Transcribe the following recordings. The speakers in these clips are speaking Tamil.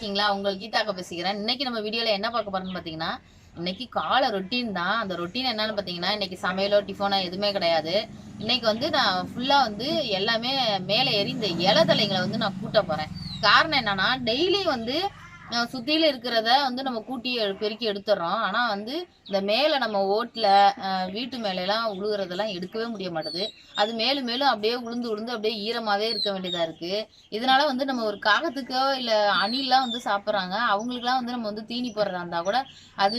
இருக்கீங்களா? உங்கள் கீதாக்க பேசிக்கிறேன். இன்னைக்கு நம்ம வீடியோல என்ன பார்க்க போறோம்னு பார்த்தீங்கன்னா இன்னைக்கு காலை ரொட்டீன் தான். அந்த ரொட்டீன் என்னன்னு பார்த்தீங்கன்னா இன்னைக்கு சமையலோ டிஃபனோ எதுவுமே கிடையாது. இன்னைக்கு வந்து நான் ஃபுல்லா வந்து எல்லாமே மேலே ஏறி இந்த இலை தலைங்களை வந்து நான் கூட்ட போறேன். காரணம் என்னன்னா டெய்லி வந்து அஹ், சுத்தியில இருக்கிறத வந்து நம்ம கூட்டி பெருக்கி எடுத்துடுறோம் ஆனா வந்து இந்த மேலே நம்ம ஓட்டில் வீட்டு மேலெல்லாம் உழுகுறதெல்லாம் எடுக்கவே முடிய மாட்டுது. அது மேலும் மேலும் அப்படியே உளுந்து உளுந்து அப்படியே ஈரமாவே இருக்க வேண்டியதா இருக்கு. இதனால வந்து நம்ம ஒரு காகத்துக்கோ இல்ல அணிலாம் வந்து சாப்பிட்றாங்க. அவங்களுக்குலாம் வந்து நம்ம வந்து தீனி போடுறதா இருந்தா கூட அது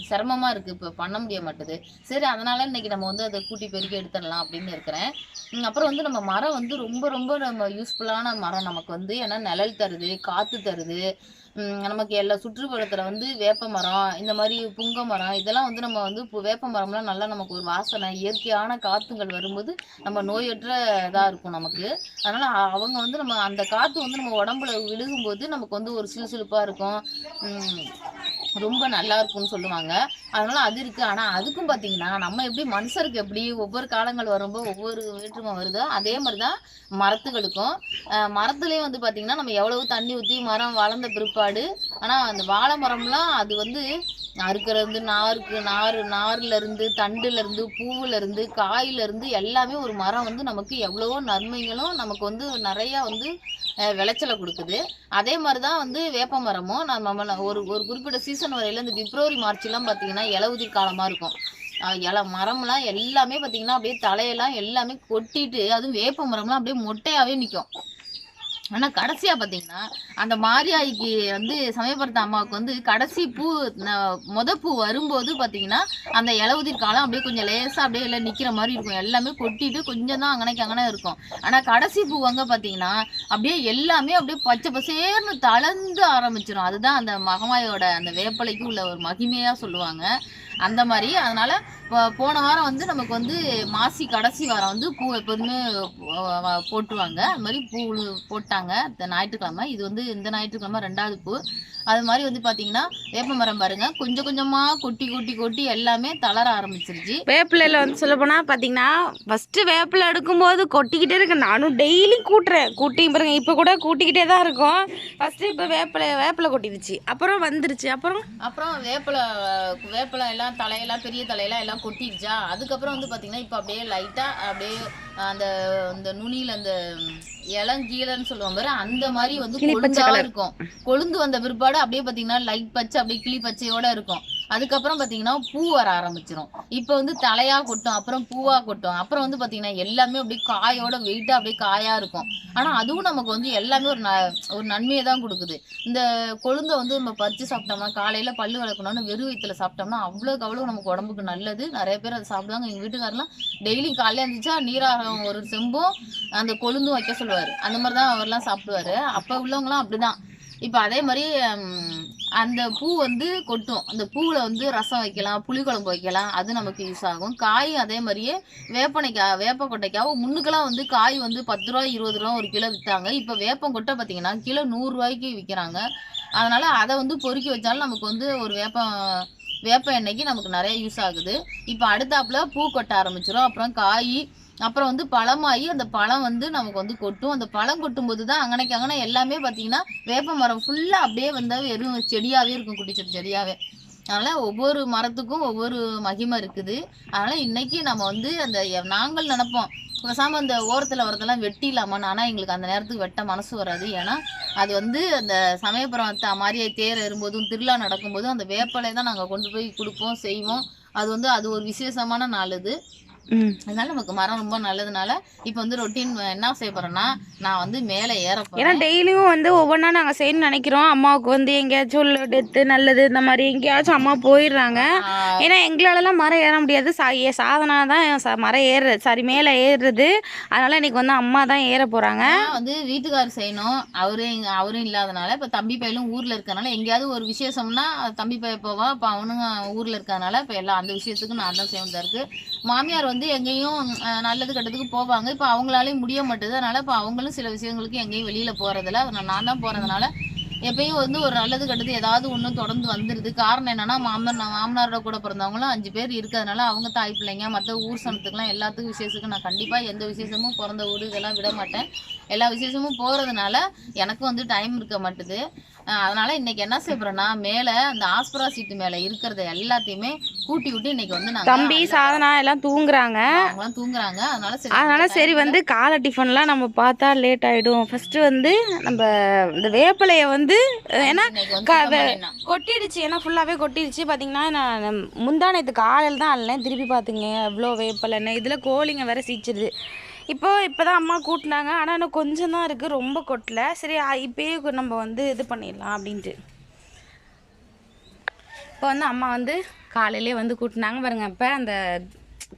சிரமமாக சிரமமா இருக்கு. இப்போ பண்ண முடிய மாட்டுது. சரி அதனால இன்னைக்கு நம்ம வந்து அதை கூட்டி பெருக்கி எடுத்துடலாம் அப்படின்னு இருக்கிறேன். அப்புறம் வந்து நம்ம மரம் வந்து ரொம்ப ரொம்ப நம்ம யூஸ்ஃபுல்லான மரம் நமக்கு வந்து ஏன்னா நிழல் தருது காத்து தருது. நமக்கு எல்லா சுற்றுப்புறத்தில் வந்து வேப்ப மரம் இந்த மாதிரி புங்க மரம் இதெல்லாம் வந்து நம்ம வந்து இப்போ வேப்ப மரம்லாம் நல்லா நமக்கு ஒரு வாசனை இயற்கையான காற்றுங்கள் வரும்போது நம்ம நோயற்ற இதாக இருக்கும் நமக்கு. அதனால் அவங்க வந்து நம்ம அந்த காற்று வந்து நம்ம உடம்புல விழுகும்போது நமக்கு வந்து ஒரு சிலுசிலுப்பாக இருக்கும். ரொம்ப நல்லா இருக்கும்னு சொல்லுவாங்க. அதனால அது இருக்கு. ஆனா அதுக்கும் பாத்தீங்கன்னா நம்ம எப்படி மனுஷருக்கு எப்படி ஒவ்வொரு காலங்கள் வரும்போது ஒவ்வொரு வேற்றுமை வருதோ அதே மாதிரிதான் மரத்துகளுக்கும். மரத்துலேயும் மரத்துலயும் வந்து பாத்தீங்கன்னா நம்ம எவ்வளவு தண்ணி ஊற்றி மரம் வளர்ந்த பிற்பாடு ஆனா அந்த வாழை மரம்லாம் அது வந்து அறுக்கிறது வந்து நாருக்கு நாறு நார்ல இருந்து தண்டுல இருந்து பூவுல இருந்து காயில இருந்து எல்லாமே ஒரு மரம் வந்து நமக்கு எவ்வளவோ நன்மைகளும் நமக்கு வந்து நிறைய வந்து விளைச்சலை கொடுக்குது. அதே மாதிரி தான் வந்து வேப்ப மரமும் நம்ம ஒரு ஒரு குறிப்பிட்ட சீசன் வரையில் இந்த பிப்ரவரி மார்ச்லாம் பார்த்தீங்கன்னா பாத்தீங்கன்னா இலவுதிர் காலமாக இருக்கும். இலை மரம்லாம் எல்லாமே பார்த்தீங்கன்னா அப்படியே தலையெல்லாம் எல்லாமே கொட்டிட்டு அதுவும் வேப்ப மரம்லாம் அப்படியே மொட்டையாகவே நிற்கும் ஆனால் கடைசியாக பார்த்தீங்கன்னா அந்த மாரியாய்க்கு வந்து சமயபுரத்த அம்மாவுக்கு வந்து கடைசி பூ மொத பூ வரும்போது பார்த்தீங்கன்னா அந்த இளவுதிர் காலம் அப்படியே கொஞ்சம் லேசாக அப்படியே இல்லை நிற்கிற மாதிரி இருக்கும். எல்லாமே கொட்டிட்டு கொஞ்சம் தான் அங்கனைக்கு அங்கனே இருக்கும். ஆனால் கடைசி பூ அங்கே பார்த்தீங்கன்னா அப்படியே எல்லாமே அப்படியே பச்சை பசேர்னு தளர்ந்து ஆரம்பிச்சிடும் அதுதான் அந்த மகமாயோட அந்த வேப்பலைக்கு உள்ள ஒரு மகிமையாக சொல்லுவாங்க. அந்த மாதிரி. அதனால் போ- போன வாரம் வந்து நமக்கு வந்து மாசி கடைசி வாரம் வந்து பூ எப்போதுமே போட்டுருவாங்க அது மாதிரி பூ போட்டாங்க. இந்த ஞாயிற்றுக்கிழமை. இது வந்து இந்த ஞாயிற்றுக்கிழமை ரெண்டாவது பூ. அது மாதிரி வந்து பாத்தீங்கன்னா வேப்ப மரம் பாருங்க. கொஞ்சம் கொஞ்சமா கொட்டி கொட்டி கொட்டி எல்லாமே தளர ஆரம்பிச்சிருச்சு. வேப்பிலையில் வந்து சொல்ல போனால் பார்த்தீங்கன்னா ஃபஸ்ட்டு வேப்பிலை எடுக்கும்போது கொட்டிக்கிட்டே இருக்கு. நானும் டெய்லி கூட்டுறேன். கூட்டி பாருங்க. இப்போ கூட கூட்டிக்கிட்டே தான் இருக்கோம். ஃபஸ்ட்டு இப்போ வேப்பிலை வேப்பிலை கொட்டிடுச்சு. அப்புறம் வந்துருச்சு. அப்புறம்? அப்புறம் வேப்பிலை வேப்பிலை எல்லாம் தலையெல்லாம் பெரிய தலையெல்லாம் எல்லாம் கொட்டிடுச்சா? அதுக்கப்புறம் வந்து பாத்தீங்கன்னா இப்போ அப்படியே லைட்டா அப்படியே அந்த அந்த நுனியில அந்த இளங்கீழன்னு சொல்லுவாங்க பாரு அந்த மாதிரி வந்து கொழுந்தா. இருக்கும். கொழுந்து வந்த பிற்பாடு அப்படியே பாத்தீங்கன்னா லைட் பச்சை அப்படியே கிளி பச்சையோட இருக்கும். அதுக்கப்புறம் பார்த்தீங்கன்னா பூ வர ஆரம்பிச்சிடும் இப்போ வந்து தலையாக கொட்டும் அப்புறம் பூவாக கொட்டும். அப்புறம் வந்து பார்த்தீங்கன்னா எல்லாமே அப்படியே காயோட வெயிட்டாக அப்படியே காயாக இருக்கும். ஆனால் அதுவும் நமக்கு வந்து எல்லாமே ஒரு ந- ஒரு நன்மையை தான் கொடுக்குது. இந்த கொழுந்தை வந்து நம்ம பறித்து சாப்பிட்டோம்னா காலையில் பல்லு வளர்க்கணும்னு வெறும் வயிற்றுல சாப்பிட்டோம்னா அவ்வளோக்கு அவ்வளோ நமக்கு உடம்புக்கு நல்லது. நிறைய பேர் அதை சாப்பிடுவாங்க. எங்கள் வீட்டுக்காரெல்லாம் டெய்லி காலையில் இருந்துச்சா நீராகாரம் ஒரு செம்பும் அந்த கொழுந்தும் வைக்க சொல்லுவார். அந்த மாதிரி தான் அவர்லாம் சாப்பிடுவாரு. அப்போ உள்ளவங்களாம் அப்படிதான். இப்போ அதே மாதிரி அந்த பூ வந்து கொட்டும். அந்த பூவில் வந்து ரசம் வைக்கலாம் புளிக்குழம்பு வைக்கலாம் அது நமக்கு யூஸ் ஆகும். காய் அதே மாதிரியே வேப்பனைக்காய் வேப்ப கொட்டைக்காவும் முன்னுக்கெல்லாம் வந்து காய் வந்து பத்து ரூபா இருபது ரூபா ஒரு கிலோ விற்றாங்க இப்போ வேப்பம் கொட்டை பாத்தீங்கன்னா கிலோ நூறுரூவாய்க்கு விற்கிறாங்க அதனால் அதை வந்து பொறுக்கி வச்சாலும் நமக்கு வந்து ஒரு வேப்பம் வேப்ப எண்ணெய்க்கு நமக்கு நிறைய யூஸ் ஆகுது. இப்போ அடுத்தாப்புல பூ கொட்ட ஆரம்பிச்சிடும் அப்புறம் காய் அப்புறம் வந்து பழமாகி அந்த பழம் வந்து நமக்கு வந்து கொட்டும். அந்த பழம் கொட்டும் போது தான் அங்கனைக்கு அங்கனை எல்லாமே பார்த்தீங்கன்னா வேப்ப மரம் ஃபுல்லாக அப்படியே வந்து வெறும் செடியாகவே இருக்கும் குட்டி செடியாகவே அதனால் ஒவ்வொரு மரத்துக்கும் ஒவ்வொரு மகிமை இருக்குது. அதனால் இன்றைக்கி நம்ம வந்து அந்த நாங்கள் நினப்போம். பேசாமல் அந்த ஓரத்தில் வரதெல்லாம் வெட்டிடலாமான்னு ஆனால் எங்களுக்கு அந்த நேரத்துக்கு வெட்ட மனசு வராது. ஏன்னா அது வந்து அந்த சமயபுரம் மாதிரியே தேர் ஏறும்போதும் திருவிழா நடக்கும்போதும் அந்த வேப்பலை தான் நாங்கள் கொண்டு போய் கொடுப்போம் செய்வோம். அது வந்து அது ஒரு விசேஷமான நாள் இது அதனால நமக்கு மரம் ரொம்ப நல்லதுனால இப்போ வந்து ரொட்டீன் என்ன செய்ய போறேன்னா நான் வந்து மேலே ஏற ஏன்னா டெய்லியும் வந்து ஒவ்வொன்றா நாங்கள் செய்யணும்னு நினைக்கிறோம். அம்மாவுக்கு வந்து எங்கேயாச்சும் டெத்து நல்லது இந்த மாதிரி எங்கேயாச்சும் அம்மா போயிடுறாங்க. ஏன்னா எங்களாலலாம் மரம் ஏற முடியாது. சா சாதனா தான் ச- மரம் ஏறுறது. சாரி மேலே ஏறுறது. அதனால இன்னைக்கு வந்து அம்மா தான் ஏற போகிறாங்க நான் வந்து வீட்டுக்காரர் செய்யணும். அவரு அவரும் இல்லாதனால இப்ப தம்பி பையலும் ஊர்ல இருக்கறனால எங்கேயாவது ஒரு விசேஷம்னா தம்பி பைய போவா இப்ப அவனுங்க ஊர்ல இருக்கறனால இப்ப எல்லா அந்த விஷயத்துக்கு நான் தான் செய்ய வேண்டியதா இருக்கு. மாமியார் வந்து வந்து எங்கேயும் நல்லது கெட்டதுக்கு போவாங்க. இப்போ அவங்களாலேயும் முடிய மாட்டுது. அதனால் இப்போ அவங்களும் சில விஷயங்களுக்கு எங்கேயும் வெளியில் போகிறதில்ல நான் தான் போகிறதுனால எப்பயும் வந்து ஒரு நல்லது கெட்டது ஏதாவது ஒன்று தொடர்ந்து வந்துடுது காரணம் என்னன்னா மாமன் மாமனாரோட கூட பிறந்தவங்களும் அஞ்சு பேர் இருக்கிறதுனால அவங்க தாய் பிள்ளைங்க மற்ற ஊர் சனத்துக்குலாம் எல்லாத்துக்கும் விசேஷத்துக்கு நான் கண்டிப்பாக எந்த விசேஷமும் பிறந்த ஊர் இதெல்லாம் விட மாட்டேன். எல்லா விசேஷமும் போகிறதுனால எனக்கும் வந்து டைம் இருக்க மாட்டுது. அதனால இன்னைக்கு என்ன செய்ய போறோம்னா மேல அந்த ஆஸ்பரா சீட்டு மேல இருக்கிறத எல்லாத்தையுமே கூட்டி விட்டு இன்னைக்கு வந்து தம்பி சாதனா எல்லாம் தூங்குறாங்க. அவங்களாம் தூங்குறாங்க. அதனால சரி அதனால சரி வந்து காலை டிஃபன்லாம் நம்ம பார்த்தா லேட் ஆயிடும். ஃபர்ஸ்ட் வந்து நம்ம இந்த வேப்பிலைய வந்து ஏன்னா. கொட்டிடுச்சு. ஏன்னா ஃபுல்லாகவே கொட்டிடுச்சு. பார்த்தீங்கன்னா நான் முந்தானத்து காலையில் தான் அல்லேன் திருப்பி பார்த்துங்க எவ்வளோ வேப்பலைன்னு இதில் கோழிங்க வேற சீச்சிருது இப்போ இப்போ தான் அம்மா கூட்டினாங்க. ஆனால் இன்னும் கொஞ்சம் தான் இருக்குது ரொம்ப கொட்டல. சரி இப்போயே இப்பயே நம்ம வந்து இது பண்ணிடலாம் அப்படின்ட்டு. இப்போ வந்து அம்மா வந்து காலையிலே வந்து கூட்டினாங்க. பாருங்க இப்போ அந்த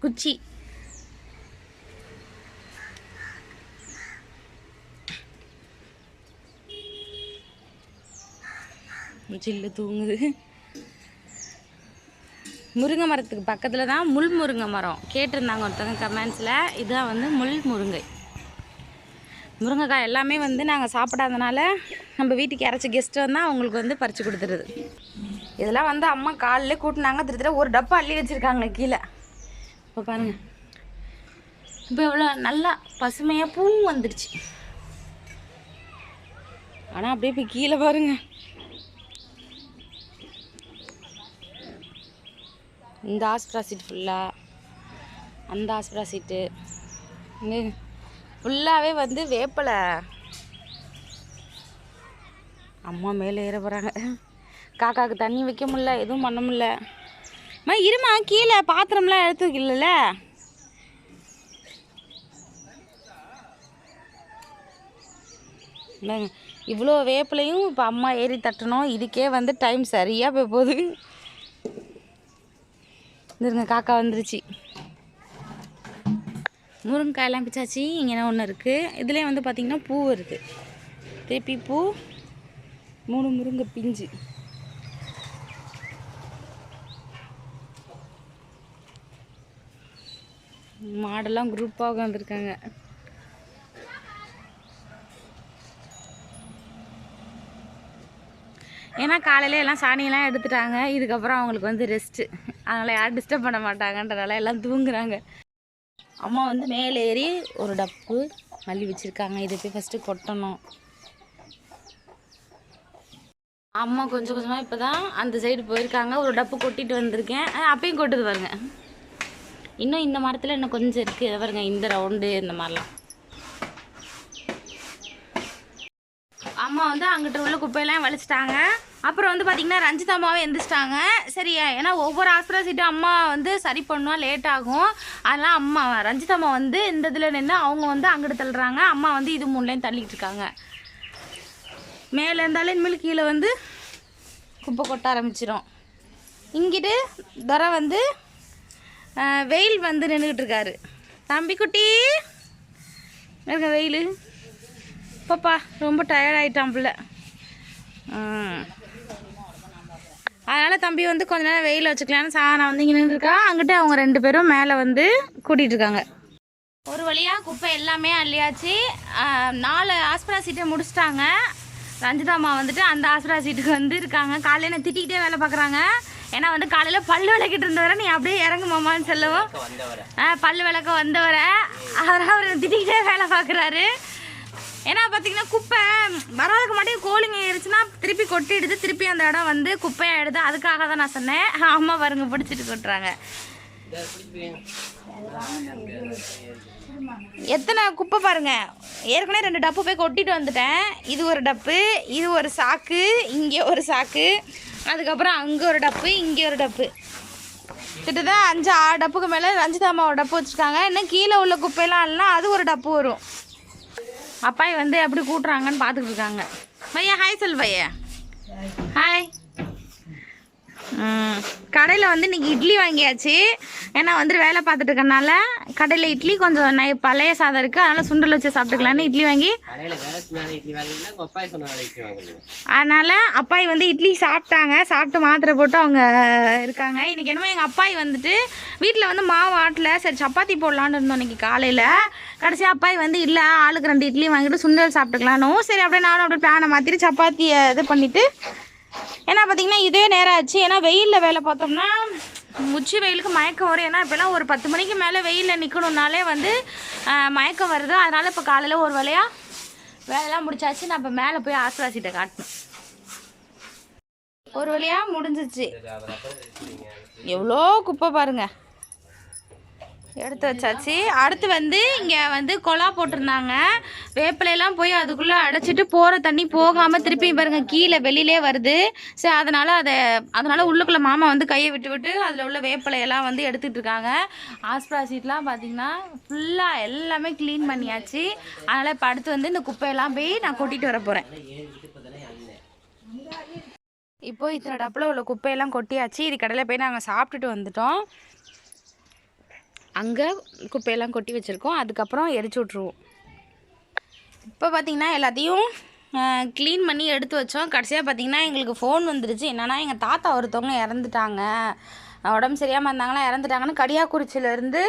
குச்சி. ஜில்லு தூங்குது. முருங்கை மரத்துக்கு பக்கத்தில் தான் முள் முருங்கை மரம். கேட்டிருந்தாங்க ஒருத்தவங்க கமெண்ட்ஸில் இதுதான் வந்து முள் முருங்கை. முருங்கைக்காய் எல்லாமே வந்து நாங்கள் சாப்பிடாதனால நம்ம வீட்டுக்கு இறச்சி கெஸ்ட்டு வந்தால் அவங்களுக்கு வந்து பறித்து கொடுத்துருது. இதெல்லாம் வந்து அம்மா காலில் கூட்டினாங்க திரு ஒரு டப்பா அள்ளி வச்சுருக்காங்க கீழே. இப்போ பாருங்கள் இப்போ எவ்வளோ நல்லா பசுமையாக பூ வந்துடுச்சு ஆனால் அப்படியே இப்போ கீழே பாருங்கள் இந்த ஆஸ்பிரா சீட் ஃபுல்லாக அந்த ஆஸ்பிரா சீட்டு ஃபுல்லாகவே வந்து வேப்பலை. அம்மா மேலே ஏற போகிறாங்க காக்காவுக்கு தண்ணி வைக்க முடில எதுவும் பண்ண முடில அம்மா இருமா கீழே பாத்திரம்லாம் எடுத்து வைக்கல இவ்வளோ வேப்பிலையும் இப்போ அம்மா ஏறி தட்டணும். இதுக்கே வந்து டைம் சரியாக போய் போகுது. இருங்க காக்கா வந்துருச்சு. முருங்கைக்காயெல்லாம் பிச்சாச்சு இங்கே ஒன்று இருக்குது இதுலேயே வந்து பார்த்திங்கன்னா பூ வருது திருப்பி பூ மூணு முருங்கை பிஞ்சு. மாடெல்லாம் குரூப்பாக உட்காந்துருக்காங்க ஏன்னா காலையில எல்லாம் சாணியெல்லாம் எடுத்துட்டாங்க. இதுக்கப்புறம் அவங்களுக்கு வந்து ரெஸ்ட்டு அதனால் யாரும் டிஸ்டர்ப் பண்ண மாட்டாங்கன்றனால எல்லாம் தூங்குறாங்க. அம்மா வந்து மேலே ஏறி ஒரு டப்பு மல்லி வச்சுருக்காங்க. இதை போய் ஃபஸ்ட்டு கொட்டணும். அம்மா கொஞ்சம் கொஞ்சமாக இப்போ தான் அந்த சைடு போயிருக்காங்க. ஒரு டப்பு கொட்டிட்டு வந்திருக்கேன். ஆ, அப்பயும் கொட்டுது பாருங்க. இன்னும் இந்த மரத்தில் இன்னும் கொஞ்சம் இருக்குது இதை பாருங்க இந்த ரவுண்டு இந்த மாதிரிலாம். அம்மா வந்து அங்கிட்ட உள்ள குப்பையெல்லாம் வலிச்சிட்டாங்க. அப்புறம் வந்து பார்த்திங்கன்னா ரஞ்சித் அம்மாவும் எந்திரிச்சிட்டாங்க. சரி ஏன்னா ஒவ்வொரு ஆஸ்பிரா சீட்டும் அம்மா வந்து சரி பண்ணுவா லேட் ஆகும். அதெல்லாம் அம்மா ரஞ்சிதா அம்மா வந்து இந்த இதில் நின்று அவங்க வந்து அங்கிட்டு தள்ளுறாங்க. அம்மா வந்து இது மூணுலேயும் தள்ளிட்டு இருக்காங்க. மேலே இருந்தாலும் இனிமேல் கீழே வந்து குப்பை கொட்ட ஆரம்பிச்சிடும் இங்கிட்டு துரை வந்து வெயில் வந்து நின்றுக்கிட்டு இருக்காரு. தம்பி குட்டி வெயில்? பாப்பா ரொம்ப டயர்ட் ஆயிட்டான் பிள்ளை. ம். அதனால் தம்பி வந்து கொஞ்ச நேரம் வெயில் வச்சுக்கலான்னு சாணம் வந்து இங்கே நின்றுருக்கா அங்கிட்டு அவங்க ரெண்டு பேரும் மேலே வந்து கூட்டிகிட்டு இருக்காங்க. ஒரு வழியாக குப்பை எல்லாமே அள்ளியாச்சு. நாலு ஆஸ்பரா சீட்டை முடிச்சிட்டாங்க. ரஞ்சிதாம்மா வந்துட்டு அந்த ஆஸ்பரா சீட்டுக்கு வந்து இருக்காங்க. காலையில் என்ன திட்டிக்கிட்டே வேலை பார்க்குறாங்க. ஏன்னா வந்து காலையில் பல்லு விளக்கிட்டு இருந்தவரை நீ அப்படியே இறங்குமாமான்னு சொல்லவும். ஆ, பல்லு விளக்க வந்தவரை. அதெல்லாம் அவர் திட்டிக்கிட்டே வேலை பார்க்குறாரு. ஏன்னா பார்த்தீங்கன்னா குப்பை வராதுக்கு மட்டும் கோழிங்க ஏறிச்சுன்னா திருப்பி கொட்டிடுது. திருப்பி அந்த இடம் வந்து குப்பையாயிடுது. அதுக்காக தான் நான் சொன்னேன். அம்மா வருங்க பிடிச்சிட்டு கொட்டுறாங்க. எத்தனை குப்பை பாருங்க. ஏற்கனவே ரெண்டு டப்பு போய் கொட்டிட்டு வந்துட்டேன். இது ஒரு டப்பு இது ஒரு சாக்கு இங்கே ஒரு சாக்கு அதுக்கப்புறம் அங்கே ஒரு டப்பு இங்கே ஒரு டப்பு. கிட்டத்தட்ட அஞ்சு ஆறு டப்புக்கு மேலே ரஞ்சிதா ஒரு டப்பு வச்சுருக்காங்க. இன்னும் கீழே உள்ள குப்பையெல்லாம் எல்லாம் அது ஒரு டப்பு வரும். அப்பாய் வந்து எப்படி கூட்டுறாங்கன்னு பார்த்துட்டு இருக்காங்க. பையா ஹாய் சொல் பையா ஹாய் கடையில் வந்து இன்னைக்கு இட்லி வாங்கியாச்சு. ஏன்னா வந்துட்டு வேலை பார்த்துட்டு இருக்கனால கடையில் இட்லி கொஞ்சம் நை பழைய சாதம் இருக்குது அதனால் சுண்டல் வச்சு சாப்பிட்டுக்கலான்னு இட்லி வாங்கி. அதனால் அப்பாய் வந்து இட்லி சாப்பிட்டாங்க. சாப்பிட்டு மாத்திரை போட்டு அவங்க இருக்காங்க. இன்றைக்கி என்னமோ எங்கள் அப்பாய் வந்துட்டு வீட்டில் வந்து மாவு ஆட்டல. சரி சப்பாத்தி போடலான்னு இருந்தோம் இன்னைக்கு காலையில். கடைசி அப்பாய் வந்து இல்லை ஆளுக்கு ரெண்டு இட்லி வாங்கிட்டு சுண்டல் சாப்பிட்டுக்கலானும் சரி அப்படியே நானும் அப்படியே பிளானை மாற்றிட்டு சப்பாத்தியை இது பண்ணிவிட்டு ஏன்னா பார்த்தீங்கன்னா இதே நேரம் ஆச்சு. ஏன்னா வெயிலில் வேலை பார்த்தோம்னா உச்சி வெயிலுக்கு மயக்கம் வரும். ஏன்னா இப்போலாம் ஒரு பத்து மணிக்கு மேலே வெயிலில் நிற்கணுன்னாலே வந்து மயக்கம் வருது. அதனால் இப்போ காலையில் ஒரு வேலையாக வேலையெல்லாம் முடிச்சாச்சு. நான் இப்போ மேலே போய் ஆஸ்வாசிட்ட காட்டணும் ஒரு வழியாக முடிஞ்சிச்சு. எவ்வளோ குப்பை பாருங்க. எடுத்து வச்சாச்சு. அடுத்து வந்து இங்கே வந்து கொலா போட்டிருந்தாங்க. வேப்பிலையெல்லாம் போய் அதுக்குள்ளே அடைச்சிட்டு போகிற தண்ணி போகாமல் திருப்பி பாருங்க கீழே வெளியிலே வருது. சரி அதனால் அதை அதனால் உள்ளுக்குள்ளே மாமா வந்து கையை விட்டு விட்டு அதில் உள்ள வேப்பிலையெல்லாம் வந்து எடுத்துகிட்டு இருக்காங்க. ஆஸ்பிரா சீட்லாம் பார்த்தீங்கன்னா ஃபுல்லாக எல்லாமே க்ளீன் பண்ணியாச்சு. அதனால் இப்போ அடுத்து வந்து இந்த குப்பையெல்லாம் போய் நான் கொட்டிட்டு வர போகிறேன் இப்போது இத்தனை டப்பில் உள்ள குப்பையெல்லாம் கொட்டியாச்சு. இது கடையில் போய் நாங்கள் சாப்பிட்டுட்டு வந்துட்டோம். அங்கே குப்பையெல்லாம் கொட்டி வச்சுருக்கோம். அதுக்கப்புறம் எரிச்சு விட்ருவோம் இப்போ பார்த்தீங்கன்னா எல்லாத்தையும் க்ளீன் பண்ணி எடுத்து வச்சோம். கடைசியாக பார்த்தீங்கன்னா எங்களுக்கு ஃபோன் வந்துருச்சு என்னென்னா எங்கள் தாத்தா ஒருத்தவங்க இறந்துட்டாங்க. உடம்பு சரியாமல் இருந்தாங்களா இறந்துட்டாங்கன்னு கடியாக்குறிச்சியிலேருந்து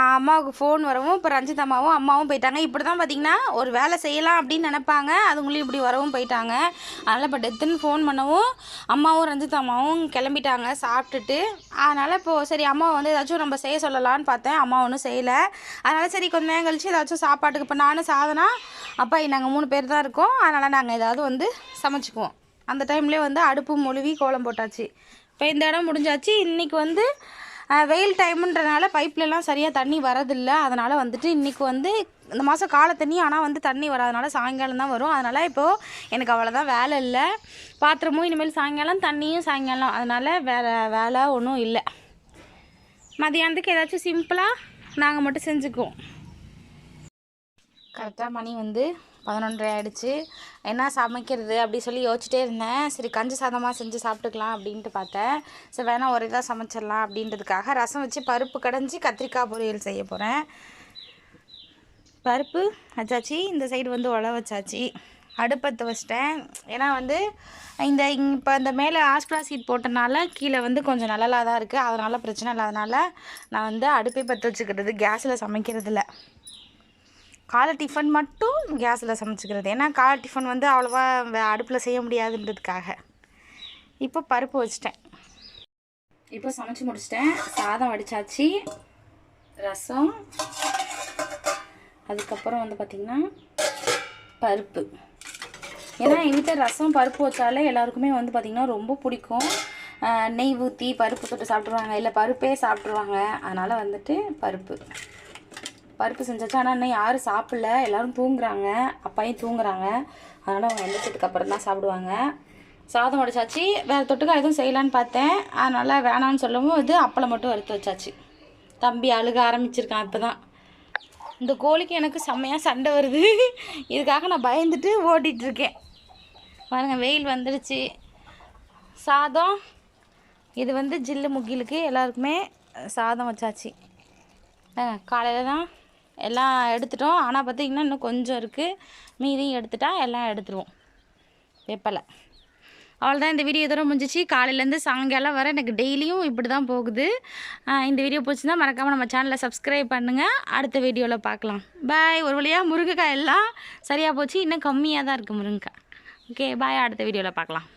அம்மாவுக்கு ஃபோன் வரவும் இப்போ ரஞ்சித் அம்மாவும் அம்மாவும் போயிட்டாங்க. இப்படி தான் பார்த்தீங்கன்னா ஒரு வேலை செய்யலாம் அப்படின்னு நினைப்பாங்க. அதுங்களையும் இப்படி வரவும் போயிட்டாங்க. அதனால் இப்போ டெத்துன்னு ஃபோன் பண்ணவும் அம்மாவும் ரஞ்சித் அம்மாவும் கிளம்பிட்டாங்க சாப்பிட்டுட்டு. அதனால் இப்போது சரி அம்மா வந்து ஏதாச்சும் நம்ம செய்ய சொல்லலான்னு பார்த்தேன். அம்மா ஒன்றும் செய்யலை. அதனால் சரி கொஞ்ச நேரம் கழிச்சு ஏதாச்சும் சாப்பாட்டுக்கு இப்போ நானும் சாதனா அப்பா நாங்கள் மூணு பேர் தான் இருக்கோம். அதனால் நாங்கள் ஏதாவது வந்து சமைச்சிக்குவோம். அந்த டைம்லேயே வந்து அடுப்பு மொழுவி கோலம் போட்டாச்சு. இப்போ இந்த இடம் முடிஞ்சாச்சு. இன்றைக்கி வந்து வெயில் டைமுன்றனால பைப்லலாம் சரியாக தண்ணி வரதில்லை. அதனால் வந்துட்டு இன்றைக்கி வந்து இந்த மாதம் காலை தண்ணி ஆனால் வந்து தண்ணி வராதனால சாயங்காலம் தான் வரும். அதனால் இப்போது எனக்கு அவ்வளோதான் வேலை இல்லை. பாத்திரமும் இனிமேல் சாயங்காலம் தண்ணியும் சாயங்காலம். அதனால் வேறு வேலை ஒன்றும் இல்லை. மதியானத்துக்கு ஏதாச்சும் சிம்பிளாக நாங்கள் மட்டும் செஞ்சுக்குவோம். கரெக்டாக மணி வந்து பதினொன்றரை ஆகிடுச்சு என்ன சமைக்கிறது? அப்படி சொல்லி யோசிச்சிட்டே இருந்தேன். சரி கஞ்சி சாதமாக செஞ்சு சாப்பிட்டுக்கலாம் அப்படின்ட்டு பார்த்தேன். சரி வேணால் ஒரு இதாக சமைச்சிடலாம் அப்படின்றதுக்காக ரசம் வச்சு பருப்பு கடைஞ்சி கத்திரிக்காய் பொரியல் செய்ய போகிறேன் பருப்பு வச்சாச்சு. இந்த சைடு வந்து உழ வச்சாச்சு. அடுப்பத்தை வச்சிட்டேன் ஏன்னா வந்து இந்த இப்போ இந்த மேலே ஆஸ்பிரா சீட் போட்டனால கீழே வந்து கொஞ்சம் நல்லலாக தான் இருக்குது அதனால் பிரச்சனை இல்லாதனால நான் வந்து அடுப்பை பற்ற வச்சுக்கிறது கேஸில் சமைக்கிறதில்ல. காலை டிஃபன் மட்டும் கேஸில் சமைச்சிக்கிறது. ஏன்னா காலை டிஃபன் வந்து அவ்வளோவா அடுப்பில் செய்ய முடியாதுன்றதுக்காக. இப்போ பருப்பு வச்சிட்டேன். இப்போ சமைச்சு முடிச்சிட்டேன். சாதம் வடித்தாச்சு ரசம். அதுக்கப்புறம் வந்து பார்த்திங்கன்னா பருப்பு. ஏன்னா எங்கள் வீட்டில் ரசம் பருப்பு வச்சாலே எல்லாருக்குமே வந்து பார்த்திங்கன்னா ரொம்ப பிடிக்கும். நெய் ஊற்றி பருப்பு தொட்டு சாப்பிட்ருவாங்க இல்லை பருப்பே சாப்பிட்ருவாங்க அதனால் வந்துட்டு பருப்பு. பருப்பு செஞ்சாச்சு. ஆனால் இன்னும் யாரும் சாப்பிடல. எல்லாரும் தூங்குறாங்க. அப்பாயும் தூங்குறாங்க. அதனால் அவங்க எந்திரிச்சதுக்கு அப்புறம் தான் சாப்பிடுவாங்க. சாதம் உடைச்சாச்சு. வேறு தொட்டுக்கா எதுவும் செய்யலான்னு பார்த்தேன். அதனால் வேணாம்னு சொல்லவும் இது அப்பளம் மட்டும் வறுத்து வச்சாச்சு. தம்பி அழுக ஆரம்பிச்சிருக்கான் இப்போ தான் இந்த கோழிக்கு எனக்கு செம்மையாக சண்டை வருது. இதுக்காக நான் பயந்துட்டு ஓட்டிகிட்ருக்கேன் பாருங்கள் வெயில் வந்துடுச்சு. சாதம். இது வந்து ஜில்லு முகிலுக்கு எல்லாருக்குமே சாதம் வச்சாச்சு. காலையில் தான் எல்லாம் எடுத்துட்டோம். ஆனால் பார்த்தீங்கன்னா இன்னும் கொஞ்சம் இருக்குது மீதியும் எடுத்துட்டா எல்லாம் எடுத்துருவோம். வெப்பலை. அவ்வளோதான் இந்த வீடியோ இதோட முடிஞ்சிச்சு. காலையிலேருந்து சாயங்காலம் வர எனக்கு டெய்லியும் இப்படி தான் போகுது இந்த வீடியோ பிடிச்சிருந்தா மறக்காமல் நம்ம சேனலை சப்ஸ்கிரைப் பண்ணுங்கள் அடுத்த வீடியோவில் பார்க்கலாம். பாய் ஒரு வழியாக முருங்கைக்காய் எல்லாம் சரியாக போச்சு. இன்னும் கம்மியாக தான் இருக்குது முருங்கைக்காய். ஓகே பாய் அடுத்த வீடியோவில் பார்க்கலாம்.